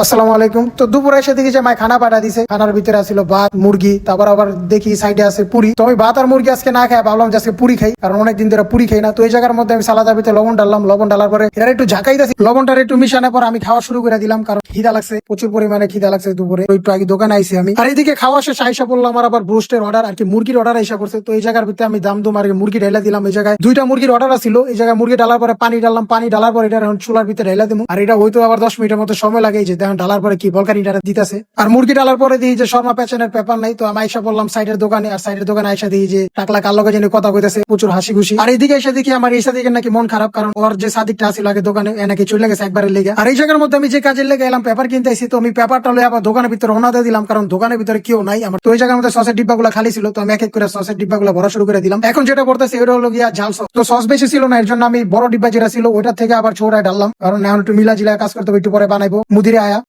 আসসালামু আলাইকুম। তো দুপুরে এসে দেখি যে মায় খানা পাঠা দিছে। খানার ভিতরে আছিল ভাত, মুরগি, তারপর আবার দেখি সাইডে আছে পুরি। তো আমি ভাত আর মুরগি আজকে না খাই ভাবলাম যে আজকে পুরি খাই, কারণ অনেকদিন ধরে পুরি খাই না। তো এই জায়গার মধ্যে আমি সালাদার ভিতরে লবণ ডাললাম লবণ ডালার পরে এরা একটু ঝাঁকাই দিছি লবণটার একটু মিশানোর পর আমি খাওয়া শুরু করে দিলাম, কারণ খিদা লাগছে, প্রচুর পরিমাণে খিদা লাগছে দুপুরে। একটু আগে দোকানে আইছি আমি। আর এইদিকে খাওয়া শেষ, আইসা বললাম আমার আবার ব্রোস্টের অর্ডার আর কি মুরগির অর্ডার আইসা করছে তো এই জায়গার ভিতরে আমি দাম দুম আর মুরগি ঢেলা দিলাম। এই জায়গায় দুইটা মুরগির অর্ডার ছিল এই জায়গায় মুরগি ডালার পরে পানি ডাললাম পানি ডালার পরে এটা এখন চুলার ভিতরে ঢেলা দিব আর এটা হয়তো আবার দশ মিনিটের মতো সময় লাগে যে দেখেন ডালার পরে কি বলকানিটা দিতেছে। আর মুরগি ডালার পরে দিই যে শর্মা পেছনের পেপার নাই, তো আমি আইসা বললাম সাইডের দোকানে, আর সাইডের দোকানে আইসা দিই যে টাকলা কার লগে জানি কথা কইতেছে, প্রচুর হাসি খুশি আর এইদিকে এসে দেখি আমার এই সাদিকের নাকি মন খারাপ, কারণ ওর যে সাদিকটা আসিল আগে দোকানে, এ নাকি চলে গেছে একবারের লেগে। আর এই জায়গার মধ্যে আমি যে কাজের লেগে এলাম, পেপার কিনতে আইসি তো আমি পেপারটা লয়ে আবার দোকানের ভিতরে রওনা দিলাম, কারণ দোকানের ভিতরে কেউ নাই আমার। তো ওই জায়গার মধ্যে সসের ডিব্বাগুলো খালি ছিল, তো আমি এক এক করে সসের ডিব্বাগুলো ভরা শুরু করে দিলাম। এখন যেটা করতেছি ওটা হলো গিয়া ঝাল সস। তো সস বেশি ছিল না, এর জন্য আমি বড় ডিব্বা যেটা ছিল ওইটা থেকে আবার ছোড়ায় ডাললাম কারণ এখন একটু মিলা জিলা কাজ করতে একটু পরে বানাইবো। মুদিরে